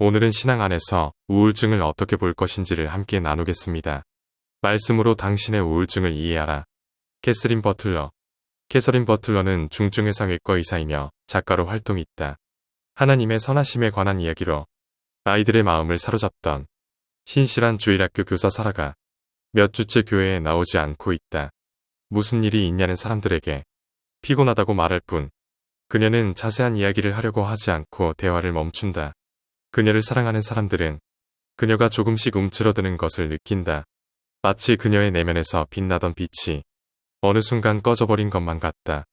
오늘은 신앙 안에서 우울증을 어떻게 볼 것인지를 함께 나누겠습니다. 말씀으로 당신의 우울증을 이해하라. 캐서린 버틀러. 캐서린 버틀러는 중증외상외과 의사이며 작가로 활동했다. 하나님의 선하심에 관한 이야기로 아이들의 마음을 사로잡던 신실한 주일학교 교사 사라가 몇 주째 교회에 나오지 않고 있다. 무슨 일이 있냐는 사람들에게 피곤하다고 말할 뿐 그녀는 자세한 이야기를 하려고 하지 않고 대화를 멈춘다. 그녀를 사랑하는 사람들은 그녀가 조금씩 움츠러드는 것을 느낀다. 마치 그녀의 내면에서 빛나던 빛이 어느 순간 꺼져버린 것만 같다.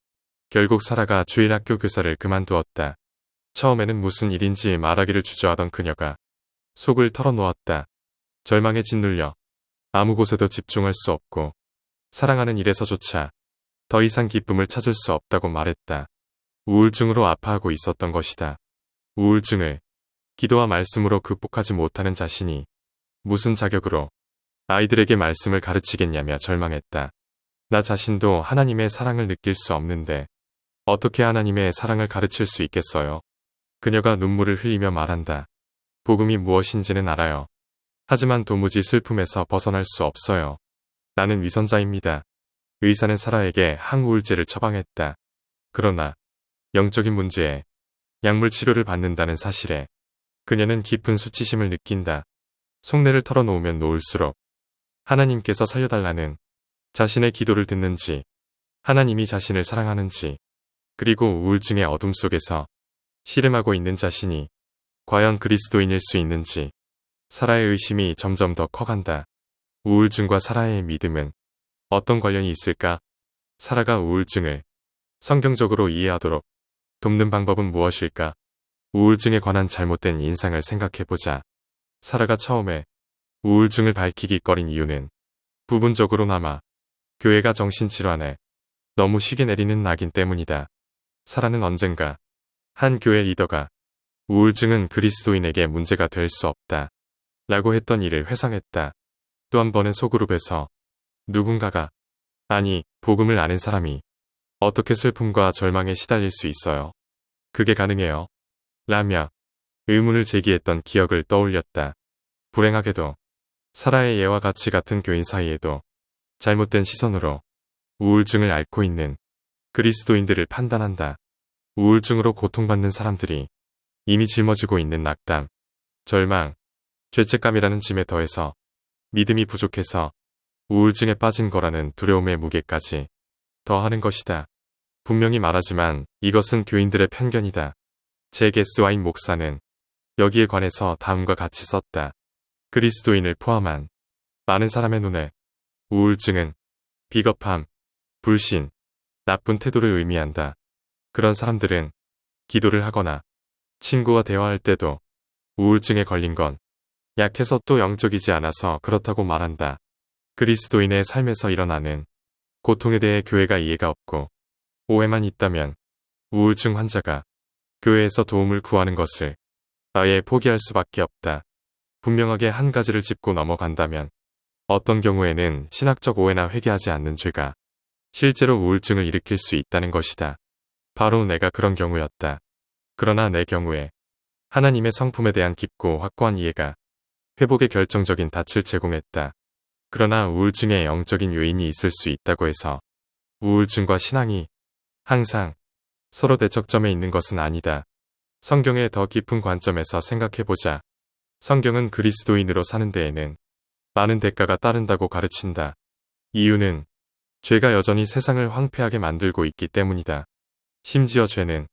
결국 사라가 주일 학교 교사를 그만두었다. 처음에는 무슨 일인지 말하기를 주저하던 그녀가 속을 털어놓았다. 절망에 짓눌려 아무 곳에도 집중할 수 없고 사랑하는 일에서조차 더 이상 기쁨을 찾을 수 없다고 말했다. 우울증으로 아파하고 있었던 것이다. 우울증을 기도와 말씀으로 극복하지 못하는 자신이 무슨 자격으로 아이들에게 말씀을 가르치겠냐며 절망했다. 나 자신도 하나님의 사랑을 느낄 수 없는데 어떻게 하나님의 사랑을 가르칠 수 있겠어요? 그녀가 눈물을 흘리며 말한다. 복음이 무엇인지는 알아요. 하지만 도무지 슬픔에서 벗어날 수 없어요. 나는 위선자입니다. 의사는 사라에게 항우울제를 처방했다. 그러나 영적인 문제에 약물 치료를 받는다는 사실에 그녀는 깊은 수치심을 느낀다. 속내를 털어놓으면 놓을수록 하나님께서 살려달라는 자신의 기도를 듣는지 하나님이 자신을 사랑하는지 그리고 우울증의 어둠 속에서 씨름하고 있는 자신이 과연 그리스도인일 수 있는지 사라의 의심이 점점 더 커간다. 우울증과 사라의 믿음은 어떤 관련이 있을까? 사라가 우울증을 성경적으로 이해하도록 돕는 방법은 무엇일까? 우울증에 관한 잘못된 인상을 생각해보자. 사라가 처음에 우울증을 밝히기 꺼린 이유는 부분적으로나마 교회가 정신질환에 너무 시게 내리는 낙인 때문이다. 사라는 언젠가 한 교회 리더가 우울증은 그리스도인에게 문제가 될 수 없다. 라고 했던 일을 회상했다. 또 한 번은 소그룹에서 누군가가 아니 복음을 아는 사람이 어떻게 슬픔과 절망에 시달릴 수 있어요? 그게 가능해요? 라며 의문을 제기했던 기억을 떠올렸다. 불행하게도 사라의 예와 같이 같은 교인 사이에도 잘못된 시선으로 우울증을 앓고 있는 그리스도인들을 판단한다. 우울증으로 고통받는 사람들이 이미 짊어지고 있는 낙담, 절망, 죄책감이라는 짐에 더해서 믿음이 부족해서 우울증에 빠진 거라는 두려움의 무게까지 더하는 것이다. 분명히 말하지만 이것은 교인들의 편견이다. 제 게스와인 목사는 여기에 관해서 다음과 같이 썼다. 그리스도인을 포함한 많은 사람의 눈에 우울증은 비겁함, 불신, 나쁜 태도를 의미한다. 그런 사람들은 기도를 하거나 친구와 대화할 때도 우울증에 걸린 건 약해서 또 영적이지 않아서 그렇다고 말한다. 그리스도인의 삶에서 일어나는 고통에 대해 교회가 이해가 없고 오해만 있다면 우울증 환자가 교회에서 도움을 구하는 것을 아예 포기할 수밖에 없다. 분명하게 한 가지를 짚고 넘어간다면 어떤 경우에는 신학적 오해나 회개하지 않는 죄가 실제로 우울증을 일으킬 수 있다는 것이다. 바로 내가 그런 경우였다. 그러나 내 경우에 하나님의 성품에 대한 깊고 확고한 이해가 회복에 결정적인 닻을 제공했다. 그러나 우울증에 영적인 요인이 있을 수 있다고 해서 우울증과 신앙이 항상 서로 대척점에 있는 것은 아니다. 성경의 더 깊은 관점에서 생각해보자. 성경은 그리스도인으로 사는 데에는 많은 대가가 따른다고 가르친다. 이유는 죄가 여전히 세상을 황폐하게 만들고 있기 때문이다. 심지어 죄는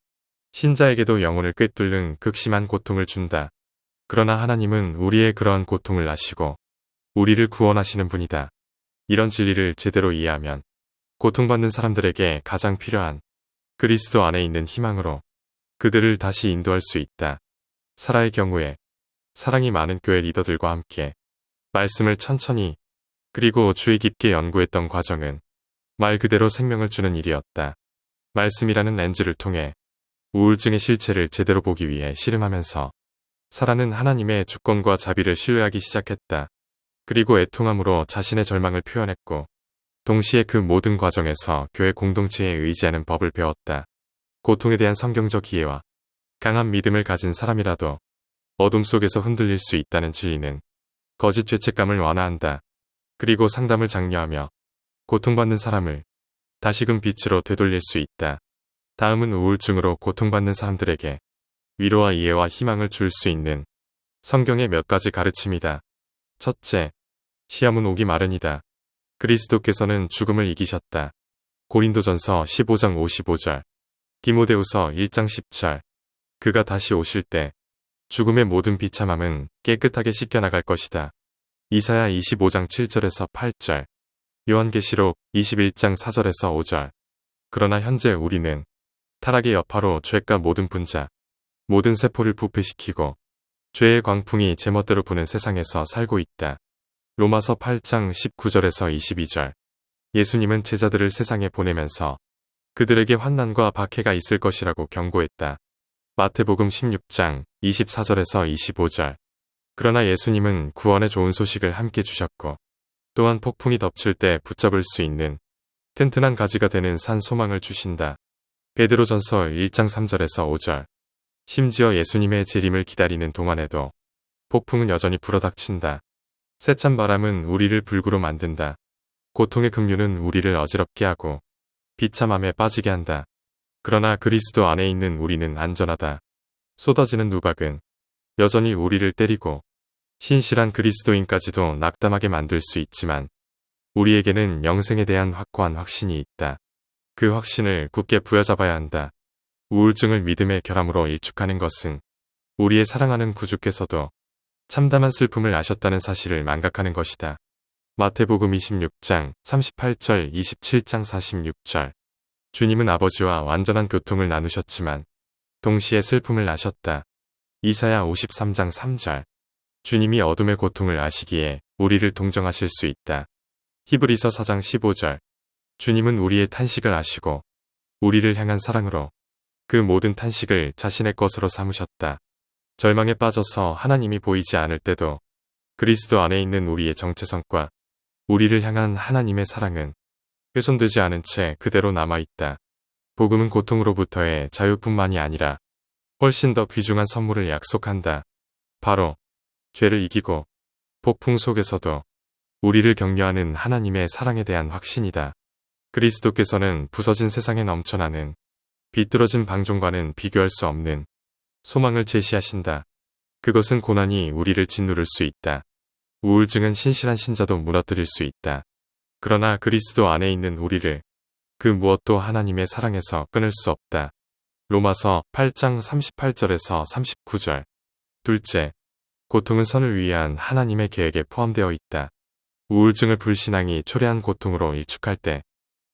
신자에게도 영혼을 꿰뚫는 극심한 고통을 준다. 그러나 하나님은 우리의 그러한 고통을 아시고 우리를 구원하시는 분이다. 이런 진리를 제대로 이해하면 고통받는 사람들에게 가장 필요한 그리스도 안에 있는 희망으로 그들을 다시 인도할 수 있다. 사라의 경우에 사랑이 많은 교회 리더들과 함께 말씀을 천천히 그리고 주의 깊게 연구했던 과정은 말 그대로 생명을 주는 일이었다. 말씀이라는 렌즈를 통해 우울증의 실체를 제대로 보기 위해 씨름하면서 사라는 하나님의 주권과 자비를 신뢰하기 시작했다. 그리고 애통함으로 자신의 절망을 표현했고 동시에 그 모든 과정에서 교회 공동체에 의지하는 법을 배웠다. 고통에 대한 성경적 이해와 강한 믿음을 가진 사람이라도 어둠 속에서 흔들릴 수 있다는 진리는 거짓 죄책감을 완화한다. 그리고 상담을 장려하며 고통받는 사람을 다시금 빛으로 되돌릴 수 있다. 다음은 우울증으로 고통받는 사람들에게 위로와 이해와 희망을 줄 수 있는 성경의 몇 가지 가르침이다. 첫째, 시험은 오기 마련이다. 그리스도께서는 죽음을 이기셨다. 고린도전서 15장 55절, 디모데후서 1장 10절. 그가 다시 오실 때 죽음의 모든 비참함은 깨끗하게 씻겨나갈 것이다. 이사야 25장 7절에서 8절, 요한계시록 21장 4절에서 5절. 그러나 현재 우리는 타락의 여파로 죄가 모든 분자, 모든 세포를 부패시키고 죄의 광풍이 제멋대로 부는 세상에서 살고 있다. 로마서 8장 19절에서 22절. 예수님은 제자들을 세상에 보내면서 그들에게 환난과 박해가 있을 것이라고 경고했다. 마태복음 16장 24절에서 25절. 그러나 예수님은 구원의 좋은 소식을 함께 주셨고 또한 폭풍이 덮칠 때 붙잡을 수 있는 튼튼한 가지가 되는 산 소망을 주신다. 베드로전서 1장 3절에서 5절. 심지어 예수님의 재림을 기다리는 동안에도 폭풍은 여전히 불어닥친다. 세찬 바람은 우리를 불구로 만든다. 고통의 급류는 우리를 어지럽게 하고 비참함에 빠지게 한다. 그러나 그리스도 안에 있는 우리는 안전하다. 쏟아지는 누박은 여전히 우리를 때리고 신실한 그리스도인까지도 낙담하게 만들 수 있지만 우리에게는 영생에 대한 확고한 확신이 있다. 그 확신을 굳게 부여잡아야 한다. 우울증을 믿음의 결함으로 일축하는 것은 우리의 사랑하는 구주께서도 참담한 슬픔을 아셨다는 사실을 망각하는 것이다. 마태복음 26장 38절 27장 46절 주님은 아버지와 완전한 교통을 나누셨지만 동시에 슬픔을 아셨다. 이사야 53장 3절 주님이 어둠의 고통을 아시기에 우리를 동정하실 수 있다. 히브리서 4장 15절 주님은 우리의 탄식을 아시고 우리를 향한 사랑으로 그 모든 탄식을 자신의 것으로 삼으셨다. 절망에 빠져서 하나님이 보이지 않을 때도 그리스도 안에 있는 우리의 정체성과 우리를 향한 하나님의 사랑은 훼손되지 않은 채 그대로 남아있다. 복음은 고통으로부터의 자유뿐만이 아니라 훨씬 더 귀중한 선물을 약속한다. 바로 죄를 이기고 폭풍 속에서도 우리를 격려하는 하나님의 사랑에 대한 확신이다. 그리스도께서는 부서진 세상에 넘쳐나는 비뚤어진 방종과는 비교할 수 없는 소망을 제시하신다. 그것은 고난이 우리를 짓누를 수 있다. 우울증은 신실한 신자도 무너뜨릴 수 있다. 그러나 그리스도 안에 있는 우리를 그 무엇도 하나님의 사랑에서 끊을 수 없다. 로마서 8장 38절에서 39절. 둘째, 고통은 선을 위한 하나님의 계획에 포함되어 있다. 우울증을 불신앙이 초래한 고통으로 일축할 때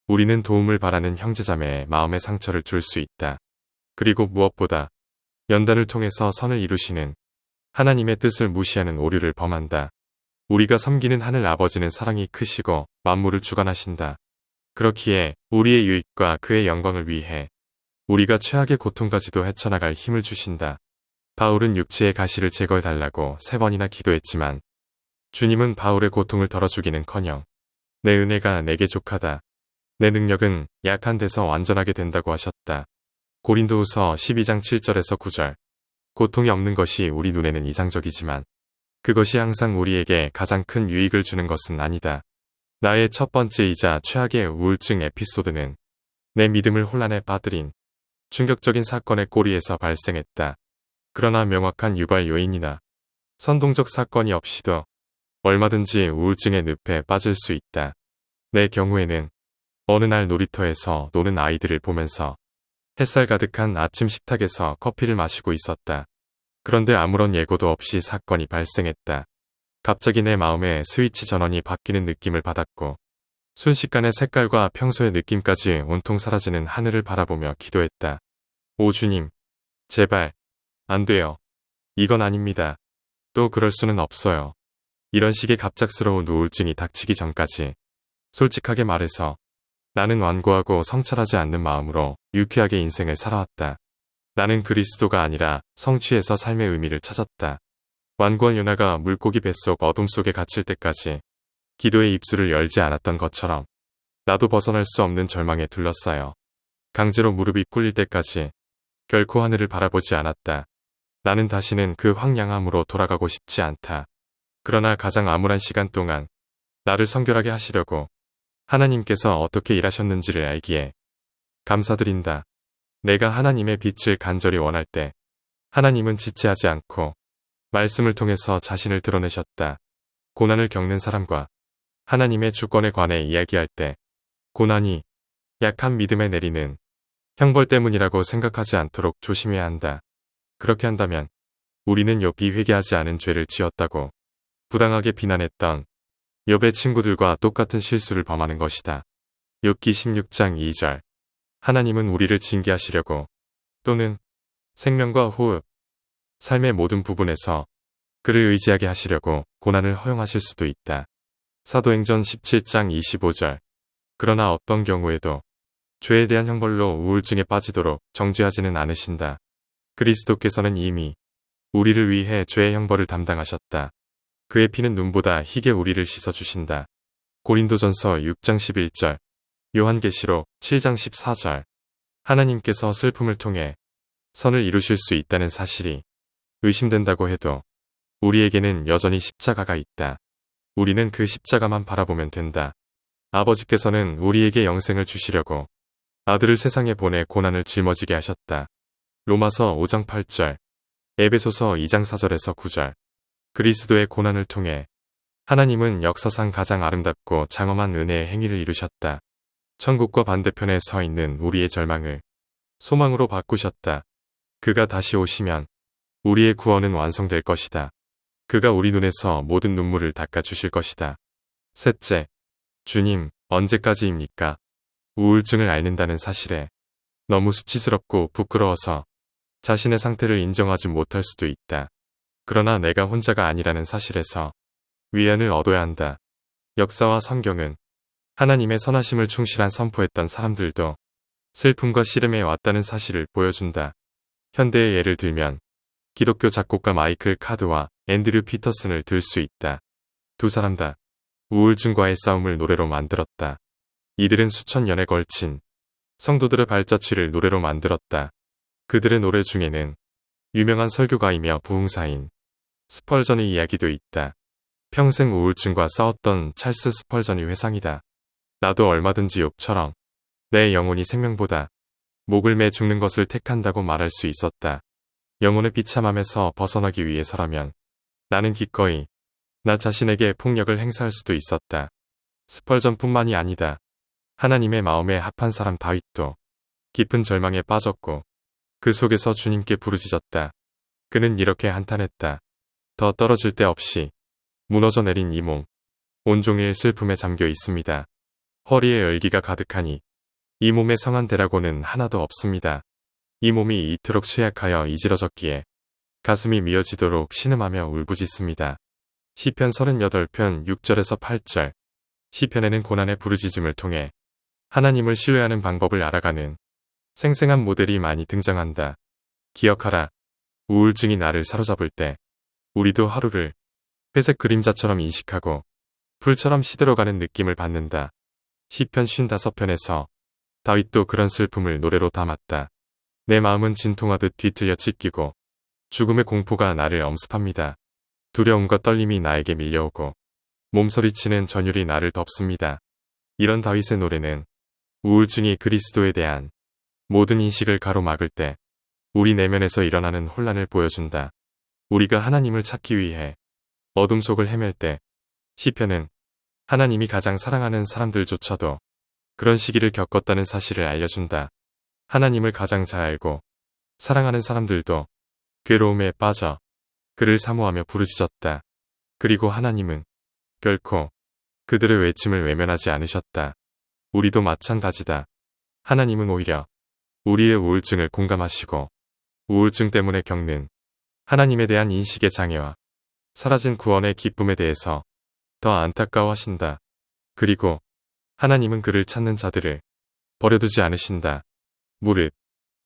우리는 도움을 바라는 형제자매의 마음의 상처를 줄 수 있다. 그리고 무엇보다 연단을 통해서 선을 이루시는 하나님의 뜻을 무시하는 오류를 범한다. 우리가 섬기는 하늘 아버지는 사랑이 크시고 만물을 주관하신다. 그렇기에 우리의 유익과 그의 영광을 위해 우리가 최악의 고통까지도 헤쳐나갈 힘을 주신다. 바울은 육체의 가시를 제거해달라고 세 번이나 기도했지만 주님은 바울의 고통을 덜어주기는커녕 내 은혜가 내게 족하다. 내 능력은 약한 데서 완전하게 된다고 하셨다. 고린도후서 12장 7절에서 9절. 고통이 없는 것이 우리 눈에는 이상적이지만 그것이 항상 우리에게 가장 큰 유익을 주는 것은 아니다. 나의 첫 번째이자 최악의 우울증 에피소드는 내 믿음을 혼란에 빠뜨린 충격적인 사건의 꼬리에서 발생했다. 그러나 명확한 유발 요인이나 선동적 사건이 없이도 얼마든지 우울증의 늪에 빠질 수 있다. 내 경우에는 어느 날 놀이터에서 노는 아이들을 보면서 햇살 가득한 아침 식탁에서 커피를 마시고 있었다. 그런데 아무런 예고도 없이 사건이 발생했다. 갑자기 내 마음에 스위치 전원이 바뀌는 느낌을 받았고 순식간에 색깔과 평소의 느낌까지 온통 사라지는 하늘을 바라보며 기도했다. 오 주님, 제발, 안 돼요. 이건 아닙니다. 또 그럴 수는 없어요. 이런 식의 갑작스러운 우울증이 닥치기 전까지 솔직하게 말해서 나는 완고하고 성찰하지 않는 마음으로 유쾌하게 인생을 살아왔다. 나는 그리스도가 아니라 성취해서 삶의 의미를 찾았다. 완고한 요나가 물고기 뱃속 어둠 속에 갇힐 때까지 기도의 입술을 열지 않았던 것처럼 나도 벗어날 수 없는 절망에 둘러싸여 강제로 무릎이 꿇릴 때까지 결코 하늘을 바라보지 않았다. 나는 다시는 그 황량함으로 돌아가고 싶지 않다. 그러나 가장 암울한 시간 동안 나를 성결하게 하시려고 하나님께서 어떻게 일하셨는지를 알기에 감사드린다. 내가 하나님의 빛을 간절히 원할 때 하나님은 지체하지 않고 말씀을 통해서 자신을 드러내셨다. 고난을 겪는 사람과 하나님의 주권에 관해 이야기할 때 고난이 약한 믿음에 내리는 형벌 때문이라고 생각하지 않도록 조심해야 한다. 그렇게 한다면 우리는 욥이 회개하지 않은 죄를 지었다고 부당하게 비난했던 욥의 친구들과 똑같은 실수를 범하는 것이다. 욥기 16장 2절 하나님은 우리를 징계하시려고 또는 생명과 호흡, 삶의 모든 부분에서 그를 의지하게 하시려고 고난을 허용하실 수도 있다. 사도행전 17장 25절 그러나 어떤 경우에도 죄에 대한 형벌로 우울증에 빠지도록 정죄하지는 않으신다. 그리스도께서는 이미 우리를 위해 죄의 형벌을 담당하셨다. 그의 피는 눈보다 희게 우리를 씻어주신다. 고린도전서 6장 11절, 요한계시록 7장 14절. 하나님께서 슬픔을 통해 선을 이루실 수 있다는 사실이 의심된다고 해도 우리에게는 여전히 십자가가 있다. 우리는 그 십자가만 바라보면 된다. 아버지께서는 우리에게 영생을 주시려고 아들을 세상에 보내 고난을 짊어지게 하셨다. 로마서 5장 8절, 에베소서 2장 4절에서 9절. 그리스도의 고난을 통해 하나님은 역사상 가장 아름답고 장엄한 은혜의 행위를 이루셨다. 천국과 반대편에 서 있는 우리의 절망을 소망으로 바꾸셨다. 그가 다시 오시면 우리의 구원은 완성될 것이다. 그가 우리 눈에서 모든 눈물을 닦아주실 것이다. 셋째, 주님, 언제까지입니까? 우울증을 앓는다는 사실에 너무 수치스럽고 부끄러워서 자신의 상태를 인정하지 못할 수도 있다. 그러나 내가 혼자가 아니라는 사실에서 위안을 얻어야 한다. 역사와 성경은 하나님의 선하심을 충실한 선포했던 사람들도 슬픔과 시름에 왔다는 사실을 보여준다. 현대의 예를 들면 기독교 작곡가 마이클 카드와 앤드류 피터슨을 들 수 있다. 두 사람 다 우울증과의 싸움을 노래로 만들었다. 이들은 수천 년에 걸친 성도들의 발자취를 노래로 만들었다. 그들의 노래 중에는 유명한 설교가이며 부흥사인 스펄전의 이야기도 있다. 평생 우울증과 싸웠던 찰스 스펄전이 회상이다. 나도 얼마든지 욥처럼 내 영혼이 생명보다 목을 매 죽는 것을 택한다고 말할 수 있었다. 영혼의 비참함에서 벗어나기 위해서라면 나는 기꺼이 나 자신에게 폭력을 행사할 수도 있었다. 스펄전뿐만이 아니다. 하나님의 마음에 합한 사람 다윗도 깊은 절망에 빠졌고 그 속에서 주님께 부르짖었다. 그는 이렇게 한탄했다. 더 떨어질 데 없이 무너져 내린 이 몸. 온종일 슬픔에 잠겨 있습니다. 허리에 열기가 가득하니 이 몸에 성한 대라고는 하나도 없습니다. 이 몸이 이토록 쇠약하여 이지러졌기에 가슴이 미어지도록 신음하며 울부짖습니다. 시편 38편 6절에서 8절 시편에는 고난의 부르짖음을 통해 하나님을 신뢰하는 방법을 알아가는 생생한 모델이 많이 등장한다. 기억하라. 우울증이 나를 사로잡을 때 우리도 하루를 회색 그림자처럼 인식하고 불처럼 시들어가는 느낌을 받는다. 시편 55편에서 다윗도 그런 슬픔을 노래로 담았다. 내 마음은 진통하듯 뒤틀려 찢기고 죽음의 공포가 나를 엄습합니다. 두려움과 떨림이 나에게 밀려오고 몸서리치는 전율이 나를 덮습니다. 이런 다윗의 노래는 우울증이 그리스도에 대한 모든 인식을 가로막을 때 우리 내면에서 일어나는 혼란을 보여준다. 우리가 하나님을 찾기 위해 어둠 속을 헤맬 때 시편은 하나님이 가장 사랑하는 사람들조차도 그런 시기를 겪었다는 사실을 알려준다. 하나님을 가장 잘 알고 사랑하는 사람들도 괴로움에 빠져 그를 사모하며 부르짖었다. 그리고 하나님은 결코 그들의 외침을 외면하지 않으셨다. 우리도 마찬가지다. 하나님은 오히려 우리의 우울증을 공감하시고 우울증 때문에 겪는 하나님에 대한 인식의 장애와 사라진 구원의 기쁨에 대해서 더 안타까워하신다. 그리고 하나님은 그를 찾는 자들을 버려두지 않으신다. 무릇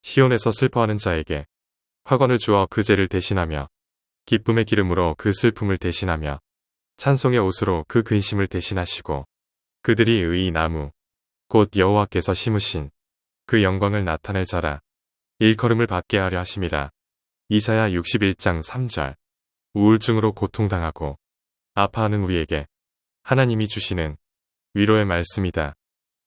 시온에서 슬퍼하는 자에게 화관을 주어 그 죄를 대신하며 기쁨의 기름으로 그 슬픔을 대신하며 찬송의 옷으로 그 근심을 대신하시고 그들이 의의 나무 곧 여호와께서 심으신 그 영광을 나타낼 자라 일컬음을 받게 하려 하심이라. 이사야 61장 3절. 우울증으로 고통당하고 아파하는 우리에게 하나님이 주시는 위로의 말씀이다.